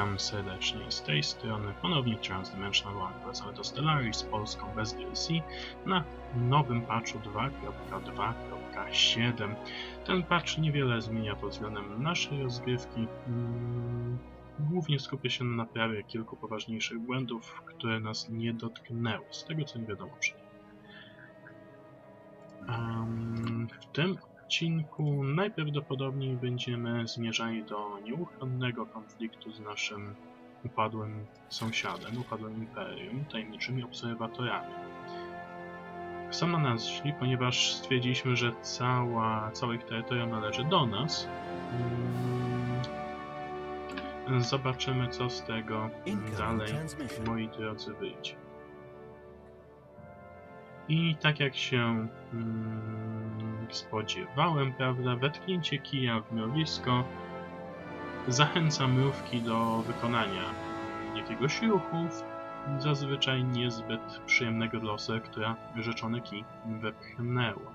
Witam serdecznie. Z tej strony ponownie Transdimensional One. Wracamy do Stellaris z Polską bez DLC na nowym patchu 2.2.7 Ten patch niewiele zmienia pod względem naszej rozgrywki. Mm, Głównie skupia się na naprawie kilku poważniejszych błędów, które nas nie dotknęły, z tego co mi wiadomo przynajmniej. Um, w tym odcinku najprawdopodobniej będziemy zmierzali do nieuchronnego konfliktu z naszym upadłym sąsiadem, upadłym imperium, tajemniczymi obserwatorami. Są na nas źli, ponieważ stwierdziliśmy, że cała, całe ich terytorium należy do nas. Mm, Zobaczymy, co z tego dalej, moi drodzy, wyjdzie. I tak jak się mm, spodziewałem, prawda, wetknięcie kija w mrowisko zachęca mrówki do wykonania jakiegoś ruchu, zazwyczaj niezbyt przyjemnego dla osoby, która rzeczony kij wepchnęła.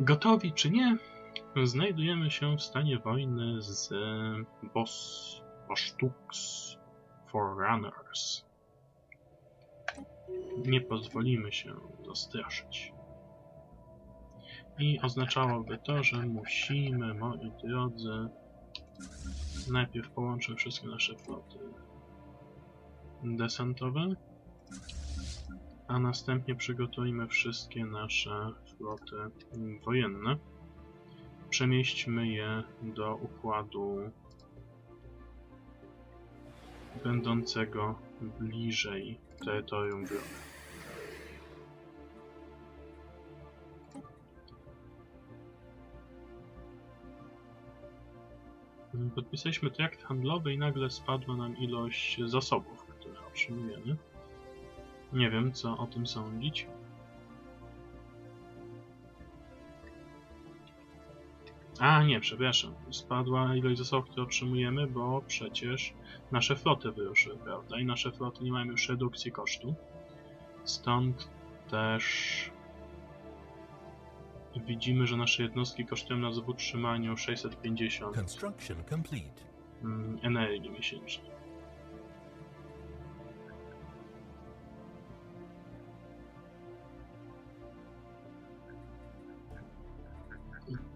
Gotowi czy nie, znajdujemy się w stanie wojny z Boss Bosztux Forerunners nie pozwolimy się zastraszyć. I oznaczałoby to, że musimy, moi drodzy, najpierw połączyć wszystkie nasze floty desantowe, a następnie przygotujmy wszystkie nasze floty wojenne. Przemieśćmy je do układu będącego bliżej terytorium gry. Podpisaliśmy trakt handlowy i nagle spadła nam ilość zasobów, które otrzymujemy. Nie wiem, co o tym sądzić. A, nie, przepraszam. Spadła ilość zasobów, które otrzymujemy, bo przecież nasze floty wyruszyły, prawda? I nasze floty nie mają już redukcji kosztu. Stąd też widzimy, że nasze jednostki kosztują nas w utrzymaniu 650 Construction complete. mm, energii miesięcznie.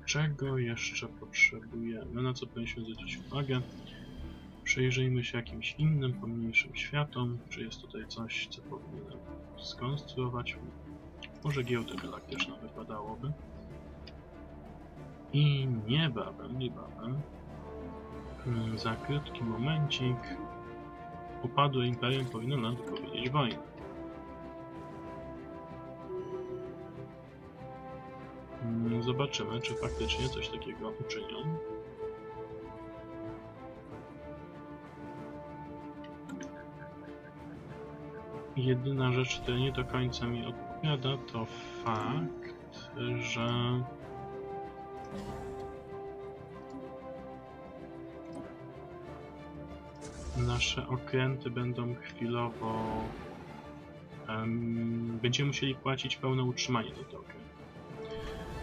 Czego jeszcze potrzebujemy? Na co powinniśmy zwrócić uwagę? Przyjrzyjmy się jakimś innym, pomniejszym światom. Czy jest tutaj coś, co powinienem skonstruować? Może giełdę galaktyczną wypadałoby. I niebawem, niebawem, mm, za krótki momencik, upadłe imperium powinno nam wypowiedzieć wojnę. Zobaczymy, czy faktycznie coś takiego uczynią. Jedyna rzecz, która nie do końca mi odpowiada, to fakt, że nasze okręty będą chwilowo. em, będziemy musieli płacić pełne utrzymanie do tego okrętu.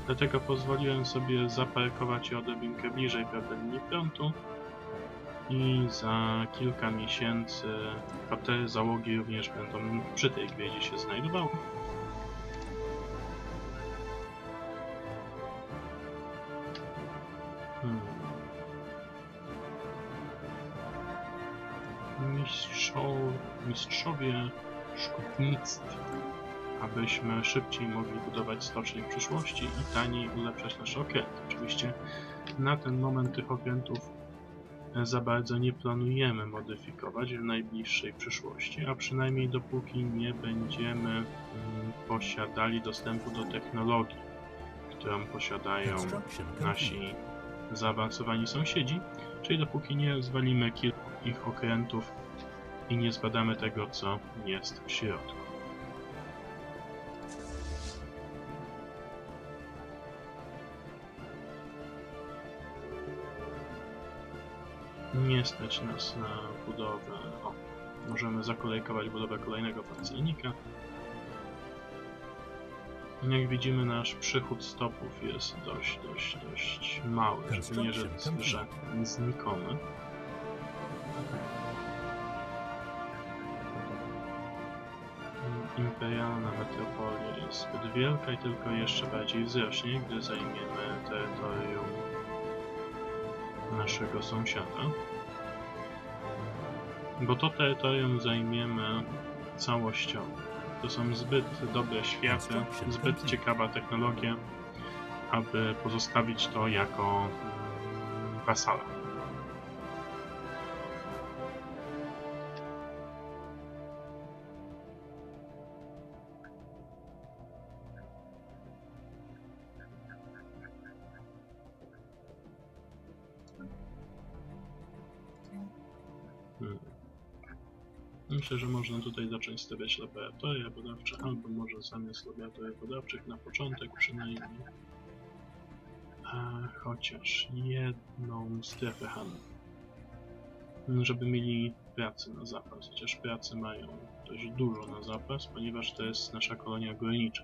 Dlatego pozwoliłem sobie zaparkować je odrobinkę bliżej prawda, linii i za kilka miesięcy kwatery załogi również będą przy tej gwieździe się znajdowały. Hmm. Mistrzo... Mistrzowie szkutnictwa, abyśmy szybciej mogli budować stocznie w przyszłości i taniej ulepszać nasze okręty. Oczywiście na ten moment tych okrętów e, za bardzo nie planujemy modyfikować w najbliższej przyszłości, a przynajmniej dopóki nie będziemy mm, posiadali dostępu do technologii, którą posiadają nasi zaawansowani sąsiedzi, czyli dopóki nie zwalimy kilku ich okrętów i nie zbadamy tego, co jest w środku. Nie stać nas na budowę. O, możemy zakolejkować budowę kolejnego pancernika. Jak widzimy, nasz przychód stopów jest dość, dość, dość mały, żeby nie rzec, że znikomy. Imperialna metropolia jest zbyt wielka i tylko jeszcze bardziej wzrośnie, gdy zajmiemy terytorium naszego sąsiada. Bo to terytorium zajmiemy całościowo. To są zbyt dobre światy, zbyt ciekawa technologia, aby pozostawić to jako mm, wasala. Myślę, że można tutaj zacząć stawiać laboratoria badawcze, albo może zamiast laboratoriów badawczych na początek przynajmniej. A, chociaż jedną strefę handlu. Żeby mieli pracy na zapas, chociaż pracy mają dość dużo na zapas, ponieważ to jest nasza kolonia górnicza.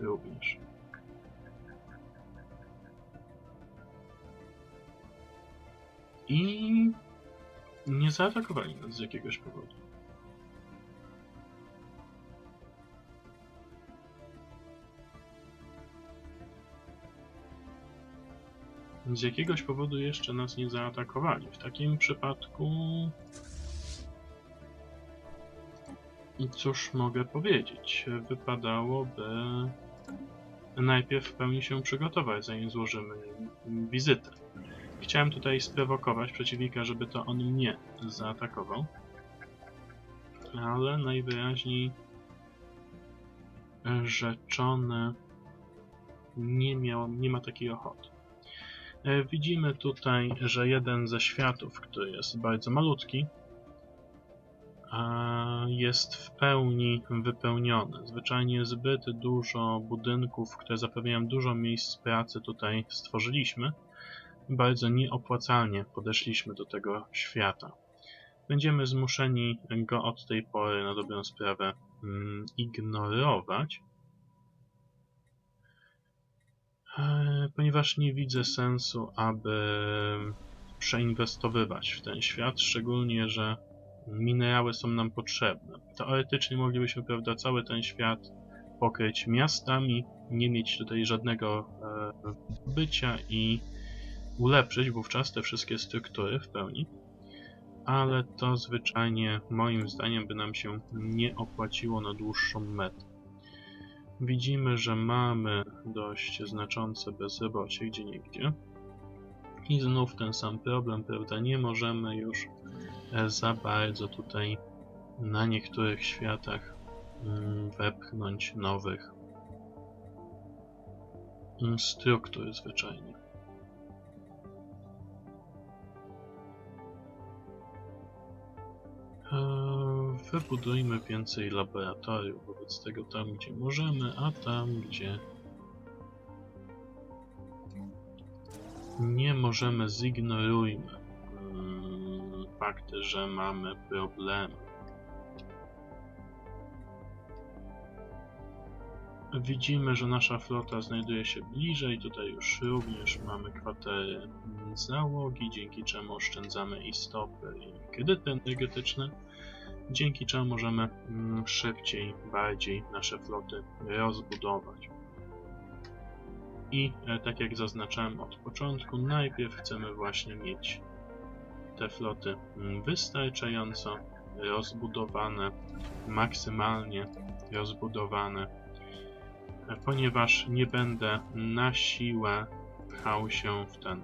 Również. I nie zaatakowali nas z jakiegoś powodu. Z jakiegoś powodu jeszcze nas nie zaatakowali. W takim przypadku. Cóż mogę powiedzieć? Wypadałoby najpierw w pełni się przygotować, zanim złożymy wizytę. Chciałem tutaj sprowokować przeciwnika, żeby to on mnie zaatakował. Ale najwyraźniej rzeczony nie, miał, nie ma takiej ochoty. E, Widzimy tutaj, że jeden ze światów, który jest bardzo malutki, jest w pełni wypełniony. Zwyczajnie zbyt dużo budynków, które zapewniają dużo miejsc pracy tutaj stworzyliśmy bardzo nieopłacalnie podeszliśmy do tego świata. Będziemy zmuszeni go od tej pory na dobrą sprawę mm, ignorować, e, ponieważ nie widzę sensu, aby przeinwestowywać w ten świat, szczególnie, że minerały są nam potrzebne. Teoretycznie moglibyśmy, prawda, cały ten świat pokryć miastami, nie mieć tutaj żadnego e, bycia i ulepszyć wówczas te wszystkie struktury w pełni, ale to zwyczajnie moim zdaniem by nam się nie opłaciło na dłuższą metę. Widzimy, że mamy dość znaczące bezrobocie gdzie niegdzie. I znów ten sam problem, prawda? Nie możemy już e, za bardzo tutaj na niektórych światach mm, wepchnąć nowych mm, struktur zwyczajnie. Wybudujmy więcej laboratoriów wobec tego tam, gdzie możemy, a tam, gdzie nie możemy, zignorujmy mm, fakt, że mamy problemy. Widzimy, że nasza flota znajduje się bliżej. Tutaj już również mamy kwatery załogi, dzięki czemu oszczędzamy i stopy, i kredyty energetyczne, dzięki czemu możemy mm, szybciej, bardziej nasze floty rozbudować. I e, tak jak zaznaczałem od początku, najpierw chcemy właśnie mieć te floty mm, wystarczająco rozbudowane, maksymalnie rozbudowane ponieważ nie będę na siłę pchał się w ten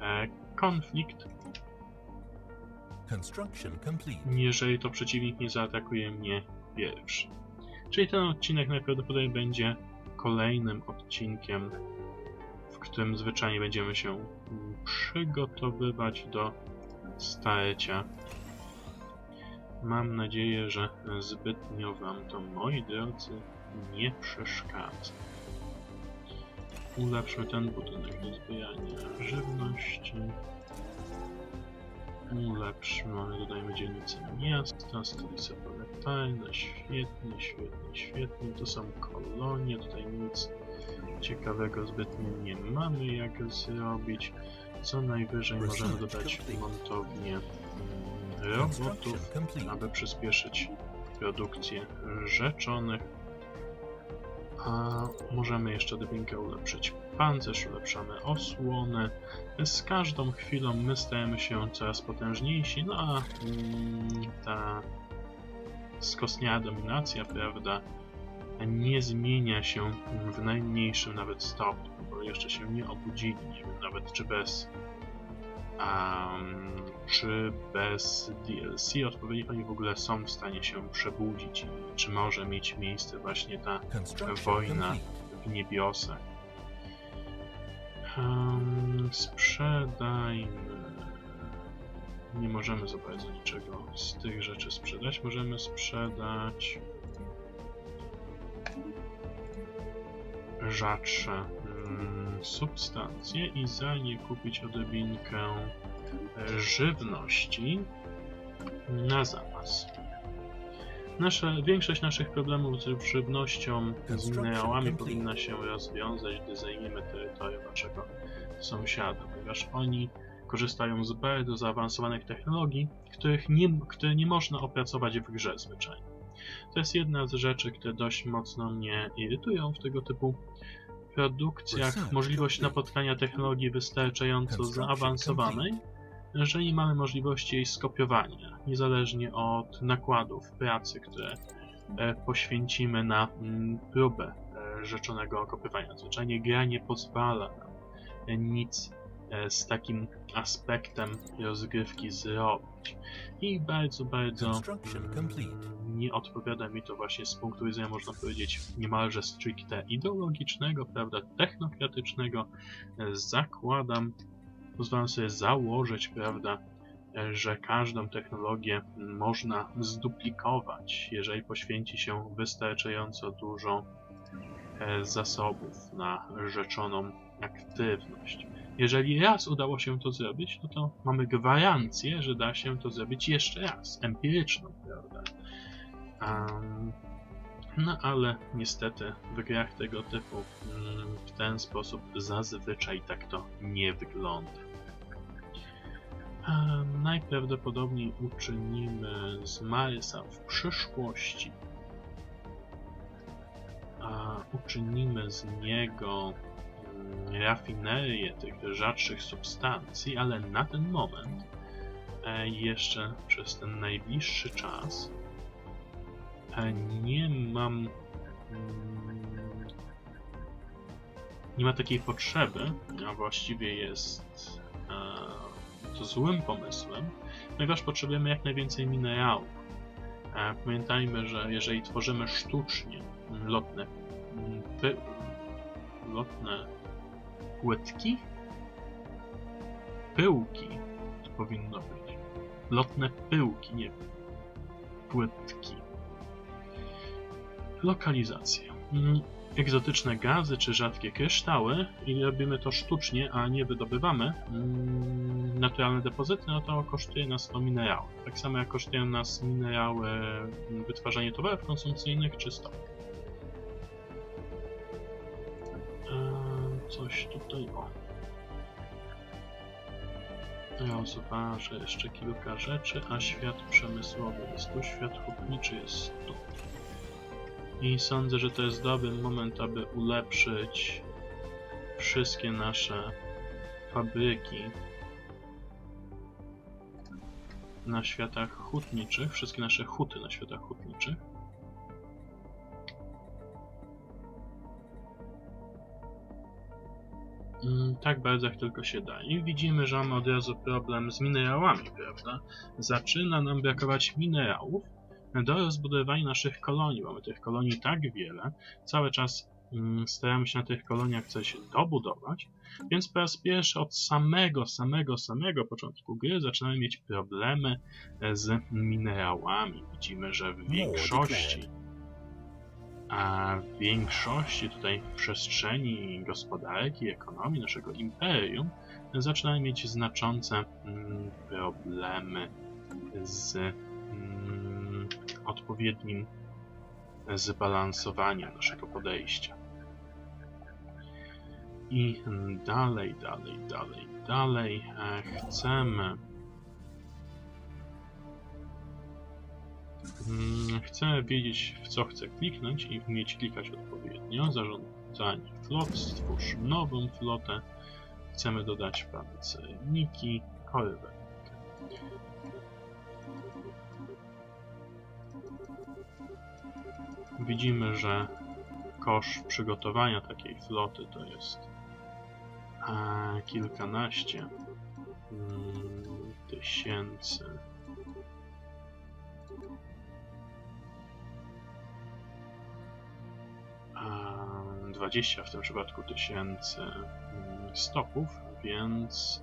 e, konflikt. Jeżeli to przeciwnik nie zaatakuje mnie pierwszy. Czyli ten odcinek najprawdopodobniej będzie kolejnym odcinkiem, w którym zwyczajnie będziemy się przygotowywać do starcia. Mam nadzieję, że zbytnio Wam to, moi drodzy, nie przeszkadza. Ulepszmy ten budynek do zbierania żywności. Ulepszymy, mamy, dodajmy dzielnicę miasta, stolice planetarne, świetnie, świetnie, świetnie, to są kolonie, tutaj nic ciekawego zbytnio nie mamy jak zrobić, co najwyżej możemy dodać montownię mm, robotów, aby przyspieszyć produkcję rzeczonych. A możemy jeszcze odrobinkę ulepszyć pancerz, ulepszamy osłonę. Z każdą chwilą my stajemy się coraz potężniejsi, no a mm, ta skostniała dominacja, prawda, nie zmienia się w najmniejszym nawet stopniu, bo jeszcze się nie obudzili, nie wiem nawet czy bez um, czy bez DLC odpowiednich oni w ogóle są w stanie się przebudzić czy może mieć miejsce właśnie ta wojna w niebiosach. Um, sprzedajmy. Nie możemy za bardzo niczego z tych rzeczy sprzedać. Możemy sprzedać rzadsze mm, substancje i za nie kupić odrobinkę e, żywności na zapas. Nasze, większość naszych problemów z żywnością, z minerałami powinna się rozwiązać, gdy zajmiemy terytorium naszego sąsiada, ponieważ oni korzystają z bardzo zaawansowanych technologii, których nie, które nie można opracować w grze zwyczajnie. To jest jedna z rzeczy, które dość mocno mnie irytują w tego typu produkcjach. Możliwość napotkania technologii wystarczająco zaawansowanej, że nie mamy możliwości jej skopiowania, niezależnie od nakładów pracy, które e, poświęcimy na mm, próbę e, rzeczonego okopywania. Zwyczajnie gra nie pozwala nam e, nic z takim aspektem rozgrywki zrobić. I bardzo, bardzo mm, nie odpowiada mi to właśnie z punktu widzenia, można powiedzieć, niemalże stricte ideologicznego, prawda, technokratycznego. Zakładam, pozwalam sobie założyć, prawda, e, że każdą technologię można zduplikować, jeżeli poświęci się wystarczająco dużo e, zasobów na rzeczoną aktywność. Jeżeli raz udało się to zrobić, no to mamy gwarancję, że da się to zrobić jeszcze raz, empiryczną, prawda? Am, no ale niestety w grach tego typu mm, w ten sposób zazwyczaj tak to nie wygląda. Najprawdopodobniej uczynimy z Marsa w przyszłości. A uczynimy z niego mm, rafinerię tych rzadszych substancji, ale na ten moment e, jeszcze przez ten najbliższy czas e, nie mam mm, nie ma takiej potrzeby, a właściwie jest e, to złym pomysłem, ponieważ potrzebujemy jak najwięcej minerałów. E, Pamiętajmy, że jeżeli tworzymy sztucznie mm, lotne mm, py, lotne płytki, pyłki to powinno być. Lotne pyłki, nie płytki. Lokalizacja. Egzotyczne gazy czy rzadkie kryształy i robimy to sztucznie, a nie wydobywamy mm, naturalne depozyty, no to kosztuje nas to minerały. Tak samo jak kosztują nas minerały mm, wytwarzanie towarów konsumpcyjnych czy stok. Eee, Coś tutaj o. Rozważę jeszcze kilka rzeczy, a świat przemysłowy jest tu, świat hutniczy jest tu. I sądzę, że to jest dobry moment, aby ulepszyć wszystkie nasze fabryki na światach hutniczych, wszystkie nasze huty na światach hutniczych. Mm, Tak bardzo jak tylko się da. I widzimy, że mamy od razu problem z minerałami, prawda? Zaczyna nam brakować minerałów do rozbudowania naszych kolonii. Mamy tych kolonii tak wiele, cały czas mm, staramy się na tych koloniach coś dobudować, więc po raz pierwszy od samego, samego, samego początku gry zaczynamy mieć problemy e, z minerałami. Widzimy, że w większości A w większości tutaj przestrzeni gospodarki, ekonomii naszego imperium zaczynają mieć znaczące mm, problemy z odpowiednim zbalansowania naszego podejścia. I dalej, dalej, dalej, dalej e, chcemy Mm, Chcę wiedzieć, w co chcę kliknąć i umieć klikać odpowiednio. Zarządzanie flot, stwórz nową flotę. Chcemy dodać pancerniki, korwety. Widzimy, że koszt przygotowania takiej floty to jest e, kilkanaście mm, tysięcy em, 20 w tym przypadku tysięcy mm, stopów, więc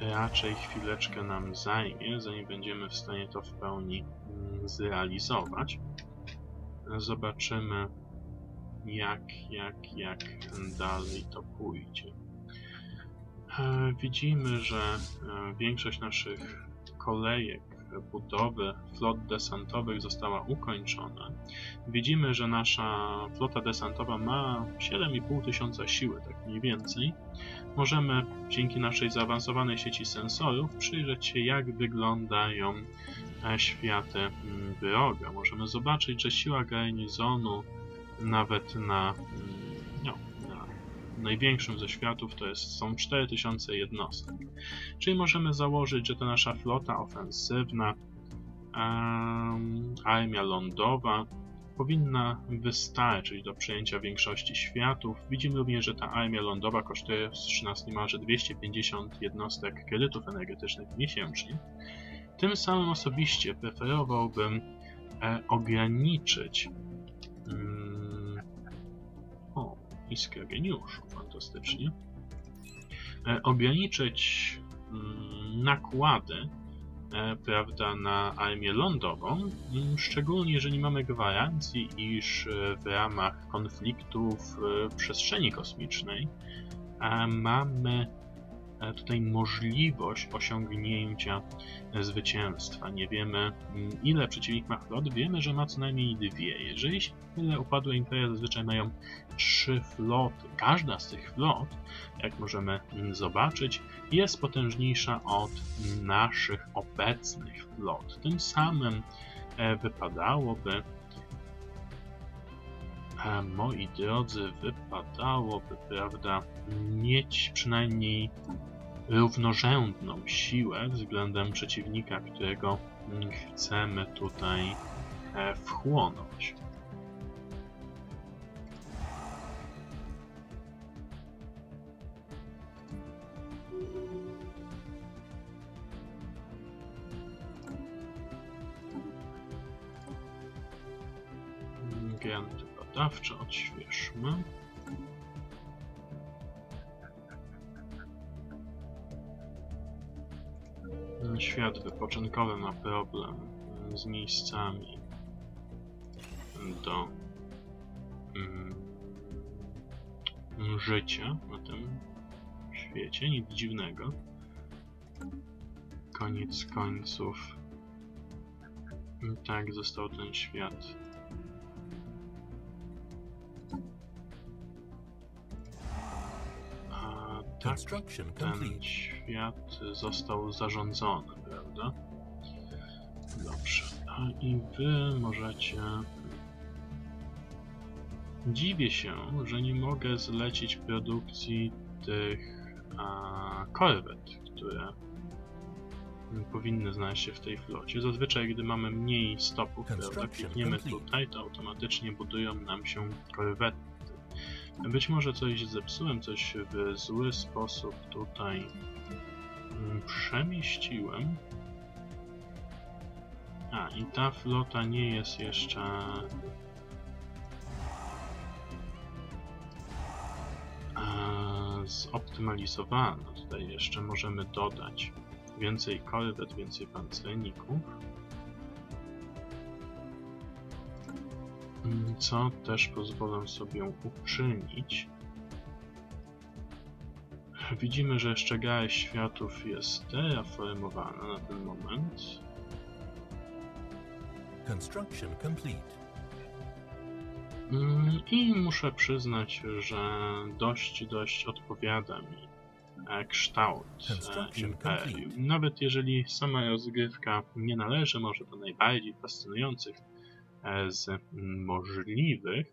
raczej chwileczkę nam zajmie, zanim będziemy w stanie to w pełni mm, zrealizować. Zobaczymy, jak, jak, jak dalej to pójdzie. E, Widzimy, że e, większość naszych kolejek budowy flot desantowych została ukończona. Widzimy, że nasza flota desantowa ma 7,5 tysiąca siły, tak mniej więcej. Możemy dzięki naszej zaawansowanej sieci sensorów przyjrzeć się, jak wyglądają e, światy mm, wroga. Możemy zobaczyć, że siła garnizonu nawet na, mm, no, na największym ze światów to jest, są 4000 jednostek. Czyli możemy założyć, że to nasza flota ofensywna, em, armia lądowa powinna wystarczyć do przejęcia większości światów. Widzimy również, że ta armia lądowa kosztuje nas niemalże 250 jednostek kredytów energetycznych miesięcznie. Tym samym osobiście preferowałbym e, ograniczyć mm, o, iskra geniuszu, fantastycznie. E, ograniczyć mm, nakłady e, prawda, na armię lądową, mm, szczególnie jeżeli mamy gwarancję, iż e, w ramach konfliktów e, w przestrzeni kosmicznej e, mamy tutaj możliwość osiągnięcia e, zwycięstwa. Nie wiemy mm, ile przeciwnik ma flot, wiemy, że ma co najmniej dwie. Jeżeli się tyle upadłe imperia zazwyczaj mają trzy floty. Każda z tych flot, jak możemy mm, zobaczyć, jest potężniejsza od naszych obecnych flot. Tym samym e, wypadałoby, moi drodzy, wypadałoby, prawda, mieć przynajmniej równorzędną siłę względem przeciwnika, którego chcemy tutaj e, wchłonąć. Badawcze odświeżmy. Świat wypoczynkowy ma problem z miejscami do mm, życia na tym świecie. Nic dziwnego. Koniec końców tak został ten świat Construction ten świat został zarządzony, prawda? Dobrze. A i wy możecie. Dziwię się, że nie mogę zlecić produkcji tych a, korwet, które powinny znaleźć się w tej flocie. Zazwyczaj, gdy mamy mniej stopów, prawda, klikniemy tutaj, to automatycznie budują nam się korwety. Być może coś zepsułem, coś w zły sposób tutaj mm, przemieściłem. A, i ta flota nie jest jeszcze... zoptymalizowana. Tutaj jeszcze możemy dodać więcej korwet, więcej pancerników. Co też pozwolę sobie uczynić. Widzimy, że jeszcze gałęź światów jest terraformowana na ten moment. Construction complete. Mm, I muszę przyznać, że dość, dość odpowiada mi e, kształt e, imperium. Nawet jeżeli sama rozgrywka nie należy może do najbardziej fascynujących z możliwych,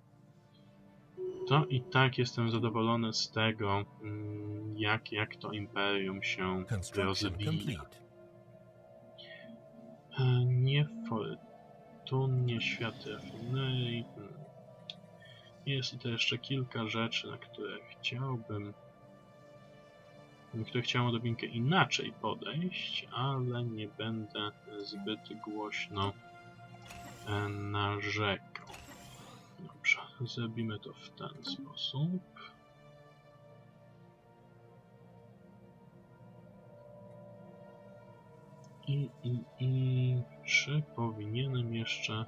to i tak jestem zadowolony z tego, mm, jak, jak to imperium się rozwija. E, Niefortunnie świat rafinerii. Hmm. Jest tutaj jeszcze kilka rzeczy, na które chciałbym. które chciałem odrobinkę inaczej podejść, ale nie będę zbyt głośno narzekał. Dobrze, zrobimy to w ten sposób. I, i, i czy powinienem jeszcze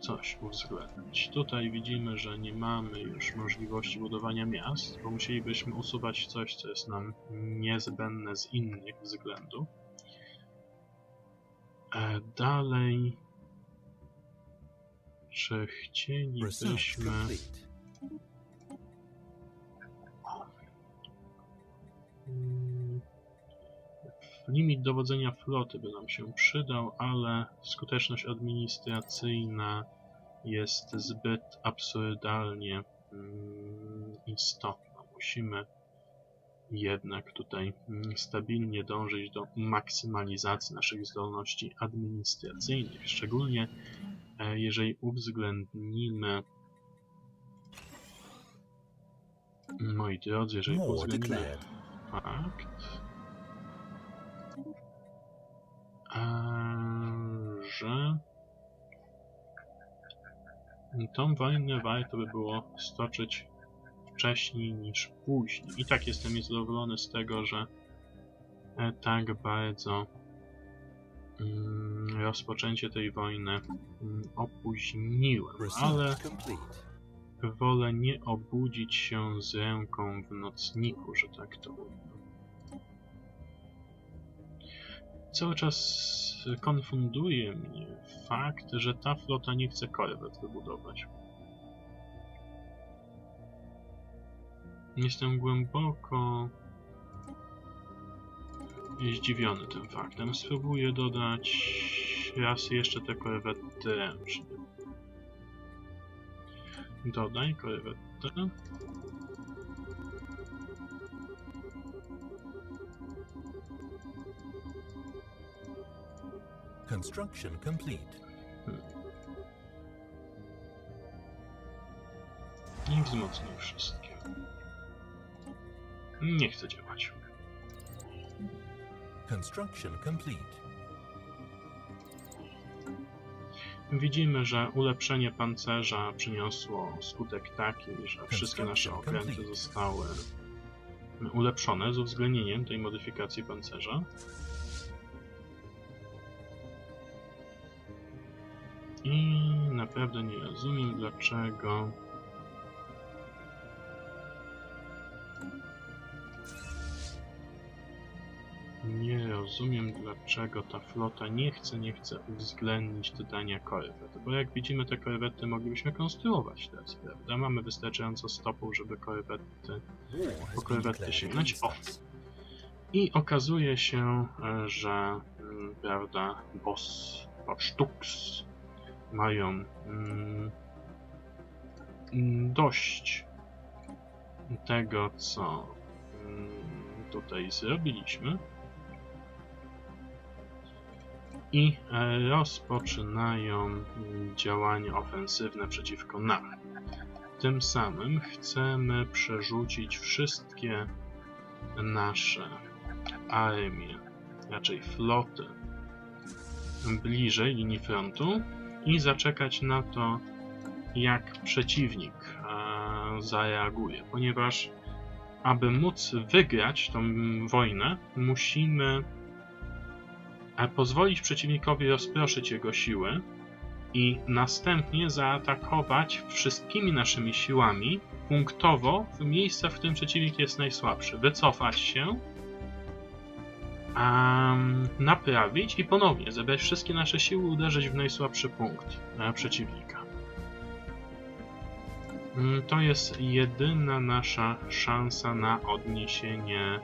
coś uwzględnić? Tutaj widzimy, że nie mamy już możliwości budowania miast, bo musielibyśmy usuwać coś, co jest nam niezbędne z innych względów. E, dalej, czy Research chcielibyśmy... complete. Mm, Limit dowodzenia floty by nam się przydał, ale skuteczność administracyjna jest zbyt absurdalnie mm, istotna. Musimy jednak tutaj mm, stabilnie dążyć do maksymalizacji naszych zdolności administracyjnych, szczególnie jeżeli uwzględnimy moi drodzy, jeżeli uwzględnimy fakt, że tą wojnę warto by było stoczyć wcześniej niż później. I tak jestem niezadowolony z tego, że e, tak bardzo rozpoczęcie tej wojny mm, opóźniłem, ale wolę nie obudzić się z ręką w nocniku, że tak to ujmę. Cały czas konfunduje mnie fakt, że ta flota nie chce korwet wybudować. Jestem głęboko zdziwiony tym faktem. Spróbuję dodać raz jeszcze te korwety ręcznie. Dodaj korwetę. Construction complete. I wzmocnię wszystkie. Nie chcę działać. Construction complete. Widzimy, że ulepszenie pancerza przyniosło skutek taki, że wszystkie nasze okręty zostały ulepszone z uwzględnieniem tej modyfikacji pancerza. I naprawdę nie rozumiem dlaczego rozumiem, dlaczego ta flota nie chce, nie chce uwzględnić dodania korwet. Bo jak widzimy, te korwety moglibyśmy konstruować teraz, prawda? Mamy wystarczająco stopów, żeby korwety War po korwety sięgnąć. O! I okazuje się, e, że mm, prawda, boss Sztuks mają mm, mm, dość tego, co mm, tutaj zrobiliśmy. I e, rozpoczynają działania ofensywne przeciwko nam. Tym samym chcemy przerzucić wszystkie nasze armie, raczej floty, bliżej linii frontu i zaczekać na to, jak przeciwnik e, zareaguje, ponieważ aby móc wygrać tą wojnę, musimy e, pozwolić przeciwnikowi rozproszyć jego siły i następnie zaatakować wszystkimi naszymi siłami punktowo w miejsce, w którym przeciwnik jest najsłabszy. Wycofać się, um, naprawić i ponownie zebrać wszystkie nasze siły, uderzyć w najsłabszy punkt e, przeciwnika. Mm, To jest jedyna nasza szansa na odniesienie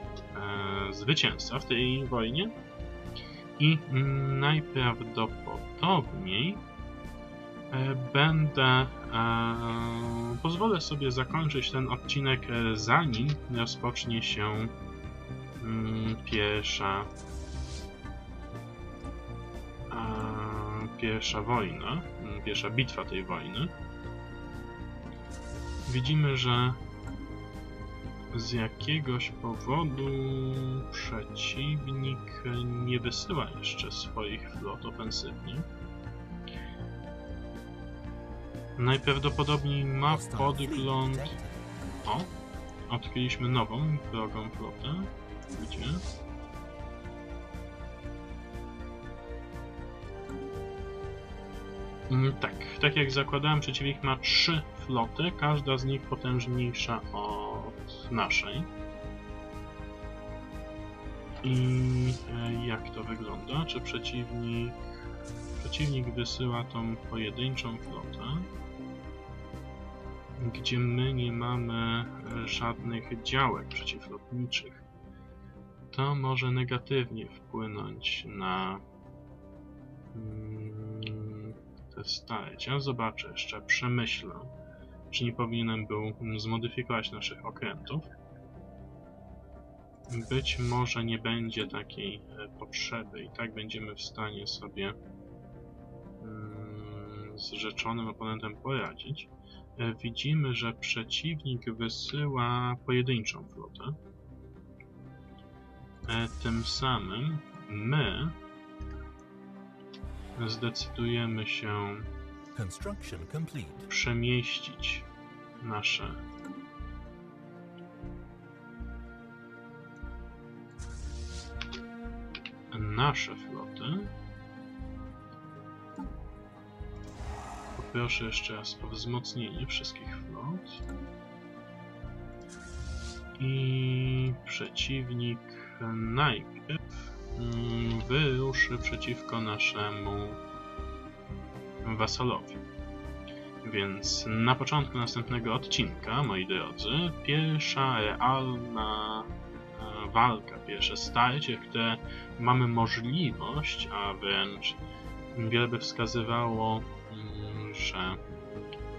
e, zwycięstwa w tej wojnie. I najprawdopodobniej e, będę. E, pozwolę sobie zakończyć ten odcinek e, zanim rozpocznie się mm, pierwsza. Pierwsza wojna, mm, pierwsza bitwa tej wojny widzimy, że z jakiegoś powodu przeciwnik nie wysyła jeszcze swoich flot ofensywnie. Najprawdopodobniej ma podgląd. O! Odkryliśmy nową wrogą flotę. Gdzie? Mm, Tak, tak jak zakładałem, przeciwnik ma trzy floty, każda z nich potężniejsza od naszej. I e, jak to wygląda? Czy przeciwnik, przeciwnik wysyła tą pojedynczą flotę, gdzie my nie mamy e, żadnych działek przeciwlotniczych? To może negatywnie wpłynąć na mm, te starcia. Zobaczę jeszcze, przemyślę, czy nie powinienem był zmodyfikować naszych okrętów. Być może nie będzie takiej e, potrzeby i tak będziemy w stanie sobie mm, z rzeczonym oponentem poradzić. E, Widzimy, że przeciwnik wysyła pojedynczą flotę. E, Tym samym my zdecydujemy się Construction complete. przemieścić nasze nasze floty. Poproszę jeszcze raz o wzmocnienie wszystkich flot. I przeciwnik najpierw mm, wyruszy przeciwko naszemu wasalowi. Więc na początku następnego odcinka, moi drodzy, pierwsza realna e, walka, pierwsze starcie, które mamy możliwość, a wręcz wiele by wskazywało, mm, że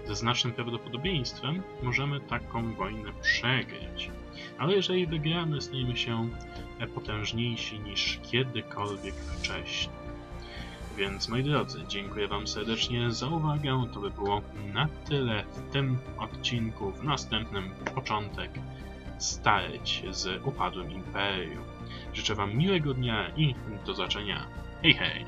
ze znacznym prawdopodobieństwem możemy taką wojnę przegrać. Ale jeżeli wygramy, stajemy się e, potężniejsi niż kiedykolwiek wcześniej. Więc moi drodzy, dziękuję Wam serdecznie za uwagę. To by było na tyle w tym odcinku. W następnym początek starć z upadłym imperium. Życzę Wam miłego dnia i do zobaczenia. Hej hej!